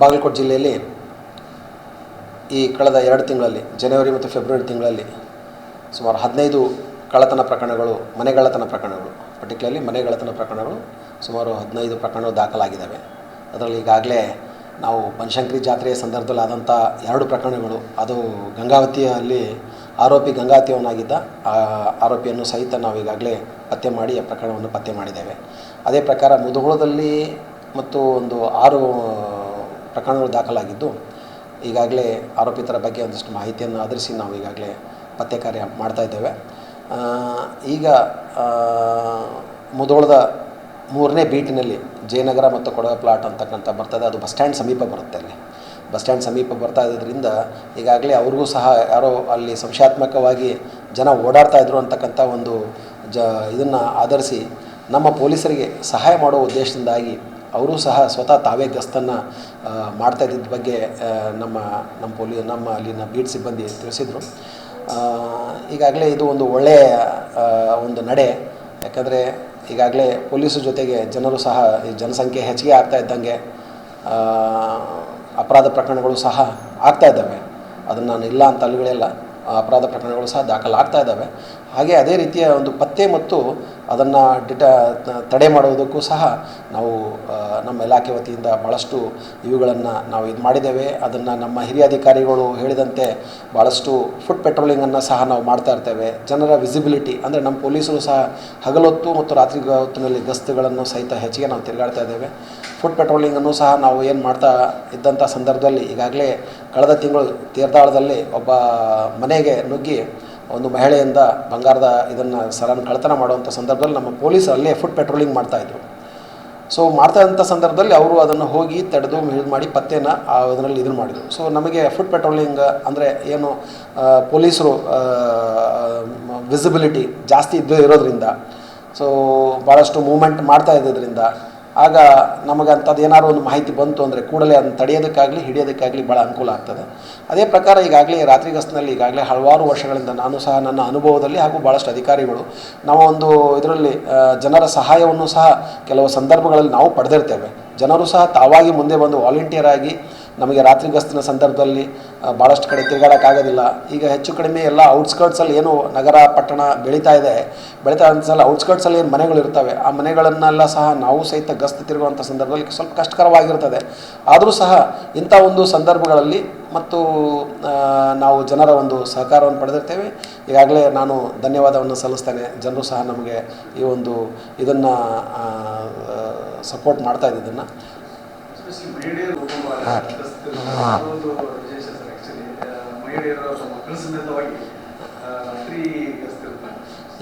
ಬಾಗಲಕೋಟೆ ಜಿಲ್ಲೆಯಲ್ಲಿ ಈ ಕಳೆದ ಎರಡು ತಿಂಗಳಲ್ಲಿ, ಜನವರಿ ಮತ್ತು ಫೆಬ್ರವರಿ ತಿಂಗಳಲ್ಲಿ ಸುಮಾರು ಹದಿನೈದು ಕಳ್ಳತನ ಪ್ರಕರಣಗಳು ಮನೆಗಳತನ ಪ್ರಕರಣಗಳು ಪರ್ಟಿಕ್ಯುಲರ್ಲಿ ಮನೆಗಳತನ ಪ್ರಕರಣಗಳು ಸುಮಾರು ಹದಿನೈದು ಪ್ರಕರಣಗಳು ದಾಖಲಾಗಿದ್ದಾವೆ. ಅದರಲ್ಲಿ ಈಗಾಗಲೇ ನಾವು ಬನಶಂಕರಿ ಜಾತ್ರೆಯ ಸಂದರ್ಭದಲ್ಲಿ ಆದಂಥ ಎರಡು ಪ್ರಕರಣಗಳು, ಅದು ಗಂಗಾವತಿಯಲ್ಲಿ ಆರೋಪಿ ಗಂಗಾವತಿಯವನಾಗಿದ್ದ ಆರೋಪಿಯನ್ನು ಸಹಿತ ನಾವು ಈಗಾಗಲೇ ಪತ್ತೆ ಮಾಡಿ, ಆ ಪ್ರಕರಣವನ್ನು ಪತ್ತೆ ಮಾಡಿದ್ದೇವೆ. ಅದೇ ಪ್ರಕಾರ ಮುದುಗುಳದಲ್ಲಿ ಮತ್ತು ಒಂದು ಆರು ಪ್ರಕರಣಗಳು ದಾಖಲಾಗಿದ್ದು, ಈಗಾಗಲೇ ಆರೋಪಿತರ ಬಗ್ಗೆ ಒಂದಿಷ್ಟು ಮಾಹಿತಿಯನ್ನು ಆಧರಿಸಿ ನಾವು ಈಗಾಗಲೇ ಪತ್ತೆ ಕಾರ್ಯ ಮಾಡ್ತಾ ಇದ್ದೇವೆ. ಈಗ ಮುದೋಳದ ಮೂರನೇ ಬೀಟಿನಲ್ಲಿ ಜಯನಗರ ಮತ್ತು ಕೊಡವ ಪ್ಲಾಟ್ ಅಂತಕ್ಕಂಥ ಬರ್ತದೆ. ಅದು ಬಸ್ ಸ್ಟ್ಯಾಂಡ್ ಸಮೀಪ ಬರುತ್ತೆ ಅಲ್ಲಿ. ಬಸ್ ಸ್ಟ್ಯಾಂಡ್ ಸಮೀಪ ಬರ್ತಾ ಇರೋದ್ರಿಂದ ಈಗಾಗಲೇ ಅವ್ರಿಗೂ ಸಹ ಯಾರೋ ಅಲ್ಲಿ ಸಂಶಯಾತ್ಮಕವಾಗಿ ಜನ ಓಡಾಡ್ತಾ ಇದ್ರು ಅಂತಕ್ಕಂಥ ಒಂದು ಜ, ಇದನ್ನು ಆಧರಿಸಿ ನಮ್ಮ ಪೊಲೀಸರಿಗೆ ಸಹಾಯ ಮಾಡುವ ಉದ್ದೇಶದಿಂದಾಗಿ ಅವರು ಸಹ ಸ್ವತಃ ತಾವೇ ಗಸ್ತನ್ನು ಮಾಡ್ತಾ ಇದ್ದಿದ್ದ ಬಗ್ಗೆ ನಮ್ಮ ನಮ್ಮ ಪೊಲೀ, ನಮ್ಮ ಅಲ್ಲಿನ ಬೀಟ್ ಸಿಬ್ಬಂದಿ ತಿಳಿಸಿದರು. ಈಗಾಗಲೇ ಇದು ಒಂದು ಒಳ್ಳೆಯ ಒಂದು ನಡೆ. ಯಾಕಂದರೆ ಈಗಾಗಲೇ ಪೊಲೀಸ್ ಜೊತೆಗೆ ಜನರು ಸಹ ಈ ಜನಸಂಖ್ಯೆ ಹೆಚ್ಚಿಗೆ ಆಗ್ತಾ ಇದ್ದಂಗೆ ಅಪರಾಧ ಪ್ರಕರಣಗಳು ಸಹ ಆಗ್ತಾ ಇದ್ದಾವೆ. ಅದನ್ನು ನಾನು ಇಲ್ಲ ಅಂತ ಅಲ್ಲಿಗಳಿಲ್ಲ ಅಪರಾಧ ಪ್ರಕರಣಗಳು ಸಹ ದಾಖಲಾಗ್ತಾ ಇದ್ದಾವೆ. ಹಾಗೆ ಅದೇ ರೀತಿಯ ಒಂದು ಪತ್ತೆ ಮತ್ತು ಅದನ್ನು ಡಿಟ, ತಡೆ ಮಾಡುವುದಕ್ಕೂ ಸಹ ನಾವು ನಮ್ಮ ಇಲಾಖೆ ವತಿಯಿಂದ ಭಾಳಷ್ಟು ಇವುಗಳನ್ನು ನಾವು ಇದು ಮಾಡಿದ್ದೇವೆ. ಅದನ್ನು ನಮ್ಮ ಹಿರಿಯ ಅಧಿಕಾರಿಗಳು ಹೇಳಿದಂತೆ ಭಾಳಷ್ಟು ಫುಡ್ ಪೆಟ್ರೋಲಿಂಗನ್ನು ಸಹ ನಾವು ಮಾಡ್ತಾ ಇರ್ತೇವೆ. ಜನರ ವಿಸಿಬಿಲಿಟಿ ಅಂದರೆ ನಮ್ಮ ಪೊಲೀಸರು ಸಹ ಹಗಲೊತ್ತು ಮತ್ತು ರಾತ್ರಿ ಹೊತ್ತಿನಲ್ಲಿ ಗಸ್ತುಗಳನ್ನು ಸಹಿತ ಹೆಚ್ಚಿಗೆ ನಾವು ತಿರುಗಾಡ್ತಾ ಇದ್ದೇವೆ. ಫುಡ್ ಪೆಟ್ರೋಲಿಂಗನ್ನು ಸಹ ನಾವು ಏನು ಮಾಡ್ತಾ ಇದ್ದಂಥ ಸಂದರ್ಭದಲ್ಲಿ ಈಗಾಗಲೇ ಕಳೆದ ತಿಂಗಳು ತೀರ್ಥಾಳದಲ್ಲಿ ಒಬ್ಬ ಮನೆಗೆ ನುಗ್ಗಿ ಒಂದು ಮಹಿಳೆಯಿಂದ ಬಂಗಾರದ ಇದನ್ನು ಸರನ್ನು ಕಳ್ತನ ಮಾಡುವಂಥ ಸಂದರ್ಭದಲ್ಲಿ ನಮ್ಮ ಪೊಲೀಸರು ಅಲ್ಲೇ ಫುಡ್ ಪೆಟ್ರೋಲಿಂಗ್ ಮಾಡ್ತಾಯಿದ್ರು ಸೊ ಮಾಡ್ತಾ ಇದ್ದಂಥ ಸಂದರ್ಭದಲ್ಲಿ ಅವರು ಅದನ್ನು ಹೋಗಿ ತಡೆದು ಇದು ಮಾಡಿ ಪತ್ತೆನ ಅದರಲ್ಲಿ ಇದನ್ನು ಮಾಡಿದರು. ಸೊ ನಮಗೆ ಫುಡ್ ಪೆಟ್ರೋಲಿಂಗ್ ಅಂದರೆ ಏನು ಪೊಲೀಸರು ವಿಸಿಬಿಲಿಟಿ ಜಾಸ್ತಿ ಇದ್ದು ಇರೋದ್ರಿಂದ ಸೊ ಭಾಳಷ್ಟು ಮೂಮೆಂಟ್ ಮಾಡ್ತಾ ಇದ್ದಿದ್ದರಿಂದ ಆಗ ನಮಗೆ ಅಂಥದ್ದು ಏನಾದ್ರು ಒಂದು ಮಾಹಿತಿ ಬಂತು ಅಂದರೆ ಕೂಡಲೇ ಅದನ್ನು ತಡೆಯೋದಕ್ಕಾಗಲಿ, ಹಿಡಿಯೋದಕ್ಕಾಗಲಿ ಭಾಳ ಅನುಕೂಲ ಆಗ್ತದೆ. ಅದೇ ಪ್ರಕಾರ ಈಗಾಗಲೇ ರಾತ್ರಿ ಗಸ್ತಿನಲ್ಲಿ ಈಗಾಗಲೇ ಹಲವಾರು ವರ್ಷಗಳಿಂದ ನಾನು ಸಹ ನನ್ನ ಅನುಭವದಲ್ಲಿ ಹಾಗೂ ಭಾಳಷ್ಟು ಅಧಿಕಾರಿಗಳು ನಾವು ಒಂದು ಇದರಲ್ಲಿ ಜನರ ಸಹಾಯವನ್ನು ಸಹ ಕೆಲವು ಸಂದರ್ಭಗಳಲ್ಲಿ ನಾವು ಪಡೆದಿರ್ತೇವೆ. ಜನರು ಸಹ ತಾವಾಗಿ ಮುಂದೆ ಬಂದು ವಾಲಂಟಿಯರ್ ಆಗಿ ನಮಗೆ ರಾತ್ರಿ ಗಸ್ತಿನ ಸಂದರ್ಭದಲ್ಲಿ ಭಾಳಷ್ಟು ಕಡೆ ತಿರುಗಾಡೋಕ್ಕಾಗೋದಿಲ್ಲ. ಈಗ ಹೆಚ್ಚು ಕಡಿಮೆ ಎಲ್ಲ ಔಟ್ಸ್ಕರ್ಟ್ಸಲ್ಲಿ ಏನು ನಗರ, ಪಟ್ಟಣ ಬೆಳೀತಾ ಇದೆ. ಬೆಳೀತಾ ಸಲ ಔಟ್ಸ್ಕರ್ಟ್ಸಲ್ಲಿ ಏನು ಮನೆಗಳು ಇರ್ತವೆ, ಆ ಮನೆಗಳನ್ನೆಲ್ಲ ಸಹ ನಾವು ಸಹಿತ ಗಸ್ತು ತಿರುಗುವಂಥ ಸಂದರ್ಭದಲ್ಲಿ ಸ್ವಲ್ಪ ಕಷ್ಟಕರವಾಗಿರ್ತದೆ. ಆದರೂ ಸಹ ಇಂಥ ಒಂದು ಸಂದರ್ಭಗಳಲ್ಲಿ ಮತ್ತು ನಾವು ಜನರ ಒಂದು ಸಹಕಾರವನ್ನು ಪಡೆದಿರ್ತೇವೆ. ಈಗಾಗಲೇ ನಾನು ಧನ್ಯವಾದವನ್ನು ಸಲ್ಲಿಸ್ತೇನೆ. ಜನರು ಸಹ ನಮಗೆ ಈ ಒಂದು ಇದನ್ನು ಸಪೋರ್ಟ್ ಮಾಡ್ತಾ ಇದ್ದಿದ್ದನ್ನು.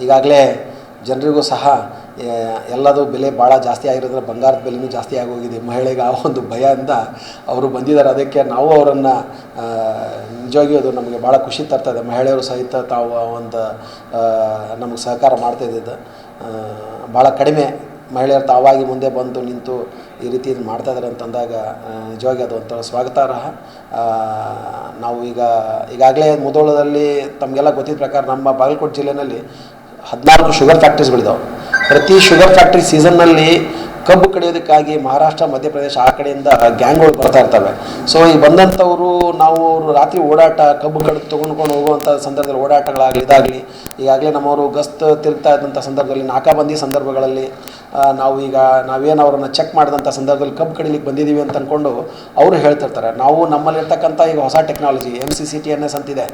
ಈಗಾಗಲೇ ಜನರಿಗೂ ಸಹ ಎಲ್ಲದೂ ಬೆಲೆ ಭಾಳ ಜಾಸ್ತಿ ಆಗಿರೋದ್ರೆ ಬಂಗಾರದ ಬೆಲೆನೂ ಜಾಸ್ತಿ ಆಗೋಗಿದೆ. ಮಹಿಳೆಗೆ ಆ ಒಂದು ಭಯದಿಂದ ಅವರು ಬಂದಿದ್ದಾರೆ. ಅದಕ್ಕೆ ನಾವು ಅವರನ್ನು ನಿಜವಾಗಿಯೂ ಅದು ನಮಗೆ ಭಾಳ ಖುಷಿ ತರ್ತದೆ ಮಹಿಳೆಯರು ಸಹಿತ ತಾವು ಆ ಒಂದು ನಮಗೆ ಸಹಕಾರ ಮಾಡ್ತಾ ಇದ್ದಿದ್ದು. ಭಾಳ ಕಡಿಮೆ ಮಹಿಳೆಯರು ತಾವಾಗಿ ಮುಂದೆ ಬಂದು ನಿಂತು ಈ ರೀತಿ ಇದು ಮಾಡ್ತಾ ಇದ್ದಾರೆ ಅಂತಂದಾಗ ನಿಜವಾಗಿ ಅದು ಒಂಥರ ಸ್ವಾಗತಾರ್ಹ. ನಾವು ಈಗ, ಈಗಾಗಲೇ ಮುದೋಳದಲ್ಲಿ ತಮಗೆಲ್ಲ ಗೊತ್ತಿದ್ದ ಪ್ರಕಾರ ನಮ್ಮ ಬಾಗಲಕೋಟೆ ಜಿಲ್ಲೆಯಲ್ಲಿ ಹದಿನಾಲ್ಕು ಶುಗರ್ ಫ್ಯಾಕ್ಟ್ರೀಸ್ಗಳಿದಾವೆ ಪ್ರತಿ ಶುಗರ್ ಫ್ಯಾಕ್ಟ್ರಿ ಸೀಸನ್ನಲ್ಲಿ ಕಬ್ಬು ಕಡಿಯೋದಕ್ಕಾಗಿ ಮಹಾರಾಷ್ಟ್ರ, ಮಧ್ಯಪ್ರದೇಶ ಆ ಕಡೆಯಿಂದ ಗ್ಯಾಂಗ್ಗಳು ಬರ್ತಾ ಇರ್ತವೆ. ಸೊ, ಈ ಬಂದಂಥವರು ನಾವು ರಾತ್ರಿ ಓಡಾಟ, ಕಬ್ಬು ಕಡಿದು ತೊಗೊಂಡ್ಕೊಂಡು ಹೋಗುವಂಥ ಸಂದರ್ಭದಲ್ಲಿ ಓಡಾಟಗಳಾಗಲಿ, ಇದಾಗಲಿ, ಈಗಾಗಲೇ ನಮ್ಮವರು ಗಸ್ತು ತಿರುಗ್ತಾ ಇದ್ದಂಥ ಸಂದರ್ಭದಲ್ಲಿ ನಾಕಾಬಂದಿ ಸಂದರ್ಭಗಳಲ್ಲಿ ನಾವು ಈಗ ನಾವೇನು ಅವರನ್ನು ಚೆಕ್ ಮಾಡಿದಂಥ ಸಂದರ್ಭದಲ್ಲಿ ಕಬ್ಬು ಕಡಿಲಿಕ್ಕೆ ಬಂದಿದ್ದೀವಿ ಅಂತ ಅಂದ್ಕೊಂಡು ಅವರು ಹೇಳ್ತಿರ್ತಾರೆ. ನಾವು ನಮ್ಮಲ್ಲಿರ್ತಕ್ಕಂಥ ಈಗ ಹೊಸ technology M C C T N S ಅಂತಿದೆ.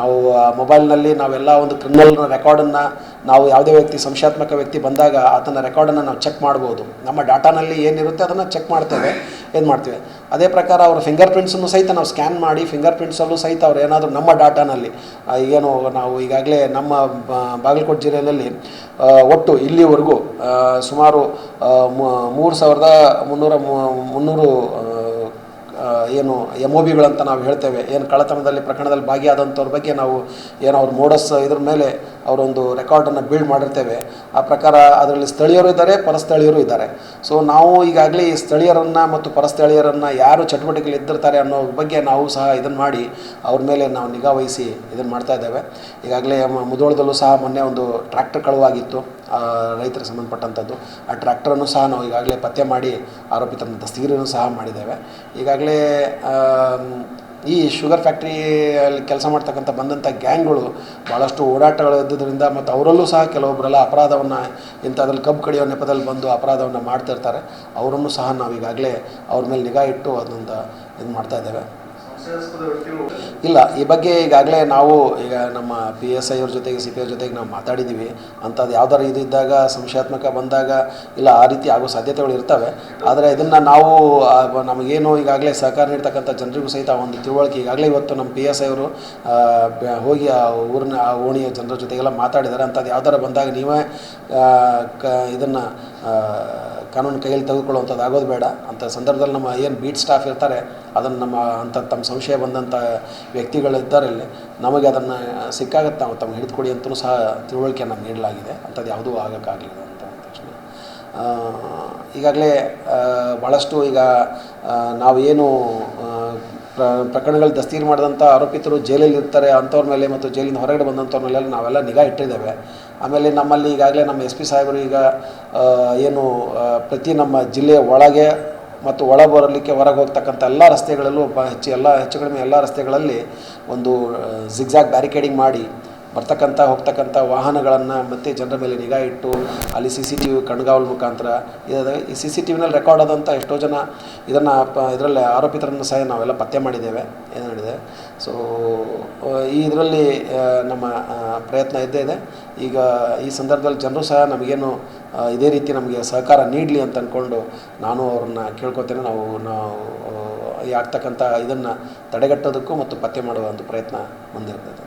ನಾವು ಮೊಬೈಲ್ನಲ್ಲಿ ನಾವೆಲ್ಲ ಒಂದು ಕ್ರಿಮಿನಲ್ ರೆಕಾರ್ಡನ್ನು ನಾವು ಯಾವುದೇ ವ್ಯಕ್ತಿ, ಸಂಶಯಾತ್ಮಕ ವ್ಯಕ್ತಿ ಬಂದಾಗ ಆತನ ರೆಕಾರ್ಡನ್ನು ನಾವು ಚೆಕ್ ಮಾಡ್ಬೋದು. ನಮ್ಮ ಡಾಟಾನಲ್ಲಿ ಏನಿರುತ್ತೆ ಅದನ್ನು ಚೆಕ್ ಮಾಡ್ತೇವೆ. ಏನು ಮಾಡ್ತೇವೆ? ಅದೇ ಪ್ರಕಾರ ಅವರ ಫಿಂಗರ್ ಪ್ರಿಂಟ್ಸನ್ನು ಸಹಿತ ನಾವು ಸ್ಕ್ಯಾನ್ ಮಾಡಿ ಫಿಂಗರ್ ಪ್ರಿಂಟ್ಸಲ್ಲೂ ಸಹಿತ ಅವ್ರು ಏನಾದರೂ ನಮ್ಮ ಡಾಟಾನಲ್ಲಿ ಏನು ನಾವು ಈಗಾಗಲೇ ನಮ್ಮ ಬಾಗಲಕೋಟೆ ಜಿಲ್ಲೆಯಲ್ಲಿ ಒಟ್ಟು ಇಲ್ಲಿವರೆಗೂ ಸುಮಾರು ಮೂರು ಸಾವಿರದ ಮುನ್ನೂರ ಮುನ್ನೂರು ಏನು ಎಂ ಒ ಬಿಗಳಂತ ನಾವು ಹೇಳ್ತೇವೆ. ಏನು ಕಳ್ಳತನದಲ್ಲಿ ಪ್ರಕರಣದಲ್ಲಿ ಭಾಗಿಯಾದಂಥವ್ರ ಬಗ್ಗೆ ನಾವು ಏನು ಅವ್ರು ಮೋಡಸ್ ಇದ್ರ ಮೇಲೆ ಅವರೊಂದು ರೆಕಾರ್ಡನ್ನು ಬಿಲ್ಡ್ ಮಾಡಿರ್ತೇವೆ. ಆ ಪ್ರಕಾರ ಅದರಲ್ಲಿ ಸ್ಥಳೀಯರು ಇದ್ದಾರೆ, ಪರಸ್ಥಳೀಯರು ಇದ್ದಾರೆ. ಸೊ ನಾವು ಈಗಾಗಲೇ ಸ್ಥಳೀಯರನ್ನು ಮತ್ತು ಪರಸ್ಥಳೀಯರನ್ನು ಯಾರು ಚಟುವಟಿಕೆಗಳು ಇದ್ದಿರ್ತಾರೆ ಅನ್ನೋ ಬಗ್ಗೆ ನಾವು ಸಹ ಇದನ್ನು ಮಾಡಿ ಅವ್ರ ಮೇಲೆ ನಾವು ನಿಗಾ ವಹಿಸಿ ಇದನ್ನು ಮಾಡ್ತಾ ಇದ್ದೇವೆ. ಈಗಾಗಲೇ ಮುದೋಳದಲ್ಲೂ ಸಹ ಮೊನ್ನೆ ಒಂದು ಟ್ರ್ಯಾಕ್ಟರ್ ಕಳುವಾಗಿತ್ತು. ರೈತರಿಗೆ ಸಂಬಂಧಪಟ್ಟಂಥದ್ದು ಆ ಟ್ರ್ಯಾಕ್ಟರನ್ನು ಸಹ ನಾವು ಈಗಾಗಲೇ ಪತ್ತೆ ಮಾಡಿ ಆರೋಪಿತರನ್ನು ದಸ್ತಗಿರಿಯನ್ನು ಸಹ ಮಾಡಿದ್ದೇವೆ. ಈಗಾಗಲೇ ಈ ಶುಗರ್ ಫ್ಯಾಕ್ಟ್ರಿಯಲ್ಲಿ ಕೆಲಸ ಮಾಡ್ತಕ್ಕಂಥ ಬಂದಂಥ ಗ್ಯಾಂಗ್ಗಳು ಭಾಳಷ್ಟು ಓಡಾಟಗಳು ಇದ್ದುದರಿಂದ ಮತ್ತು ಅವರಲ್ಲೂ ಸಹ ಕೆಲವೊಬ್ಬರೆಲ್ಲ ಅಪರಾಧವನ್ನು ಇಂಥದ್ರಲ್ಲಿ ಕಬ್ಬು ಕಡಿಯೋ ನೆಪದಲ್ಲಿ ಬಂದು ಅಪರಾಧವನ್ನು ಮಾಡ್ತಿರ್ತಾರೆ ಅವರನ್ನು ಸಹ ನಾವು ಈಗಾಗಲೇ ಅವ್ರ ಮೇಲೆ ನಿಗಾ ಇಟ್ಟು ಅದೊಂದು ಇದು ಮಾಡ್ತಾ ಇದ್ದೇವೆ. ಸಂಶಯಾಸ್ಪದ ವ್ಯಕ್ತಿಗಳು ಇಲ್ಲ, ಈ ಬಗ್ಗೆ ಈಗಾಗಲೇ ನಾವು ಈಗ ನಮ್ಮ ಪಿ ಎಸ್ ಐ ಅವ್ರ ಜೊತೆಗೆ ಸಿ ಪಿ ಅವ್ರ ಜೊತೆಗೆ ನಾವು ಮಾತಾಡಿದ್ದೀವಿ ಅಂಥದ್ದು ಯಾವ್ದಾರು ಇದು ಇದ್ದಾಗ, ಸಂಶಯಾತ್ಮಕ ಬಂದಾಗ, ಇಲ್ಲ ಆ ರೀತಿ ಆಗೋ ಸಾಧ್ಯತೆಗಳು ಇರ್ತವೆ. ಆದರೆ ಇದನ್ನು ನಾವು ನಮಗೇನು ಈಗಾಗಲೇ ಸಹಕಾರ ನೀಡ್ತಕ್ಕಂಥ ಜನರಿಗೂ ಸಹಿತ ಒಂದು ತಿಳುವಳಿಕೆ ಈಗಾಗಲೇ ಇವತ್ತು ನಮ್ಮ ಪಿ ಎಸ್ ಐ ಅವರು ಹೋಗಿ ಆ ಊರಿನ, ಆ ಓಣಿಯ ಜನರ ಜೊತೆಗೆಲ್ಲ ಮಾತಾಡಿದ್ದಾರೆ. ಅಂಥದ್ದು ಯಾವ್ದಾರು ಬಂದಾಗ ನೀವೇ ಕ, ಇದನ್ನು ಕಾನೂನು ಕೈಯಲ್ಲಿ ತೆಗೆದುಕೊಳ್ಳುವಂಥದ್ದು ಆಗೋದು ಬೇಡ. ಅಂಥ ಸಂದರ್ಭದಲ್ಲಿ ನಮ್ಮ ಏನು ಬೀಟ್ ಸ್ಟಾಫ್ ಇರ್ತಾರೆ, ಅದನ್ನು ನಮ್ಮ ಅಂಥ ತಮ್ಮ ಸಂಶಯ ಬಂದಂಥ ವ್ಯಕ್ತಿಗಳಿದ್ದಾರಲ್ಲಿ ನಮಗೆ ಅದನ್ನು ಸಿಕ್ಕಾಗತ್ತೆ ನಾವು ತಮ್ಮ ಹಿಡಿದುಕೊಡಿ ಅಂತಲೂ ಸಹ ತಿಳುವಳಿಕೆಯನ್ನು ನೀಡಲಾಗಿದೆ. ಅಂಥದ್ದು ಯಾವುದೂ ಆಗೋಕ್ಕಾಗಲಿಲ್ಲ ಅಂತ ತಕ್ಷಣ. ಈಗಾಗಲೇ ಭಾಳಷ್ಟು ಈಗ ನಾವೇನು ಪ್ರಕರಣಗಳು ದಸ್ತೀರು ಮಾಡಿದಂಥ ಆರೋಪಿತರು ಜೈಲಲ್ಲಿ ಇರ್ತಾರೆ ಅಂಥವ್ರ ಮೇಲೆ ಮತ್ತು ಜೈಲಿಂದ ಹೊರಗಡೆ ಬಂದಂಥವ್ರ ಮೇಲೆ ನಾವೆಲ್ಲ ನಿಗಾ ಇಟ್ಟಿದ್ದೇವೆ. ಆಮೇಲೆ ನಮ್ಮಲ್ಲಿ ಈಗಾಗಲೇ ನಮ್ಮ ಎಸ್ ಪಿ ಸಾಹೇಬರು ಈಗ ಏನು ಪ್ರತಿ ನಮ್ಮ ಜಿಲ್ಲೆಯ ಒಳಗೆ ಮತ್ತು ಒಳ ಬರಲಿಕ್ಕೆ ಹೊರಗೆ ಹೋಗ್ತಕ್ಕಂಥ ಎಲ್ಲ ರಸ್ತೆಗಳಲ್ಲೂ ಹೆಚ್ಚು ಎಲ್ಲ ಹೆಚ್ಚು ಕಡಿಮೆ ಎಲ್ಲ ರಸ್ತೆಗಳಲ್ಲಿ ಒಂದು ಜಿಗ್ಜಾಗ್ ಬ್ಯಾರಿಕೇಡಿಂಗ್ ಮಾಡಿ ಬರ್ತಕ್ಕಂಥ, ಹೋಗ್ತಕ್ಕಂಥ ವಾಹನಗಳನ್ನು ಮತ್ತು ಜನರ ಮೇಲೆ ನಿಗಾ ಇಟ್ಟು ಅಲ್ಲಿ ಸಿ ಸಿ ಟಿ ವಿ ಕಣ್ಗಾವಲು ಮುಖಾಂತರ ಈ ಸಿ ಸಿ ಟಿ ವಿನಲ್ಲಿ ರೆಕಾರ್ಡ್ ಆದಂಥ ಎಷ್ಟೋ ಜನ ಇದನ್ನು ಪ, ಇದರಲ್ಲಿ ಆರೋಪಿತರನ್ನು ಸಹ ನಾವೆಲ್ಲ ಪತ್ತೆ ಮಾಡಿದ್ದೇವೆ. ಏನು ಹೇಳಿದೆ? ಸೊ ಇದರಲ್ಲಿ ನಮ್ಮ ಪ್ರಯತ್ನ ಇದ್ದೇ ಇದೆ. ಈಗ ಈ ಸಂದರ್ಭದಲ್ಲಿ ಜನರು ಸಹ ನಮಗೇನು ಇದೇ ರೀತಿ ನಮಗೆ ಸಹಕಾರ ನೀಡಲಿ ಅಂತ ಅಂದ್ಕೊಂಡು ನಾನು ಅವ್ರನ್ನ ಕೇಳ್ಕೊತೇನೆ. ನಾವು ನಾವು ಆಗ್ತಕ್ಕಂಥ ಇದನ್ನು ತಡೆಗಟ್ಟೋದಕ್ಕೂ ಮತ್ತು ಪತ್ತೆ ಮಾಡುವ ಒಂದು ಪ್ರಯತ್ನ ಮುಂದಿರ್ತದೆ